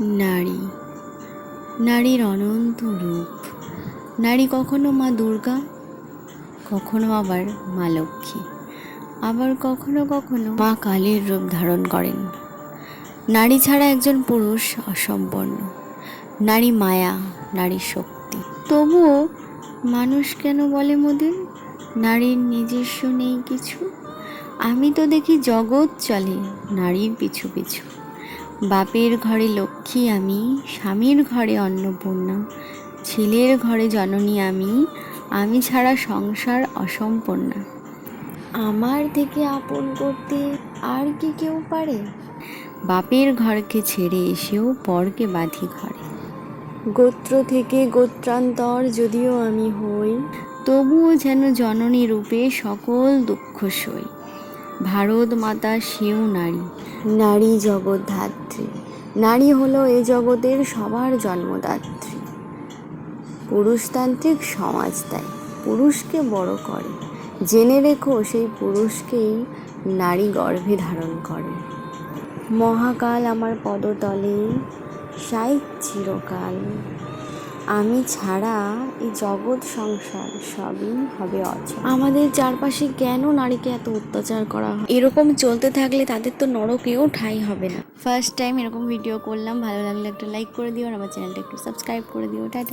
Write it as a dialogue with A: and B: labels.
A: নারী। নারীর অনন্ত রূপ। নারী কখনো মা দুর্গা, কখনো আবার মা লক্ষ্মী। আবার কখনো কখনো মা কালীর রূপ ধারণ করেন। নারী ছাড়া একজন পুরুষ অসম্পন্ন নারী মায়া, নারী শক্তি। তবুও মানুষ কেন বলে মোদের? নারীর নিজস্ব নেই কিছু। আমি তো দেখি জগৎ চলে নারীর পিছু পিছু। বাপের ঘরে লক্ষ্মী আমি স্বামীর ঘরে অন্নপূর্ণা ছেলের ঘরে জননী আমি আমি ছাড়া সংসার অসম্পূর্ণা। আমার থেকে আপন করতে আর কি কেউ পারে? বাপের ঘরকে ছেড়ে এসেও পরকে বাঁধি ঘরে। গোত্র থেকে গোত্রান্তর যদিও আমি হই তবুও যেন জননী রূপে সকল দুঃখ সই। ভারত মাতা সেও নারী। নারী জগৎ ধাত্রী নারী হলো এ জগতের সবার জন্মদাত্রী। পুরুষতান্ত্রিক সমাজ তাই, পুরুষকে বড় করে। জেনে রেখো সেই পুরুষকেই নারী গর্ভে ধারণ করে। মহাকাল আমার পদতলে, সাই চিরকাল। আমি ছাড়া এই জগৎ সংসার সবই হবে অচল। আমাদের চারপাশে কেন নারীকে এত অত্যাচার করা হয়? এরকম চলতে থাকলে তাদের তো নরকেও ঠাই হবে না। ফার্স্ট টাইম এরকম ভিডিও করলাম ভালো লাগলে একটা লাইক করে দিও আর আমার চ্যানেলটা একটু সাবস্ক্রাইব করে দিও। টাটা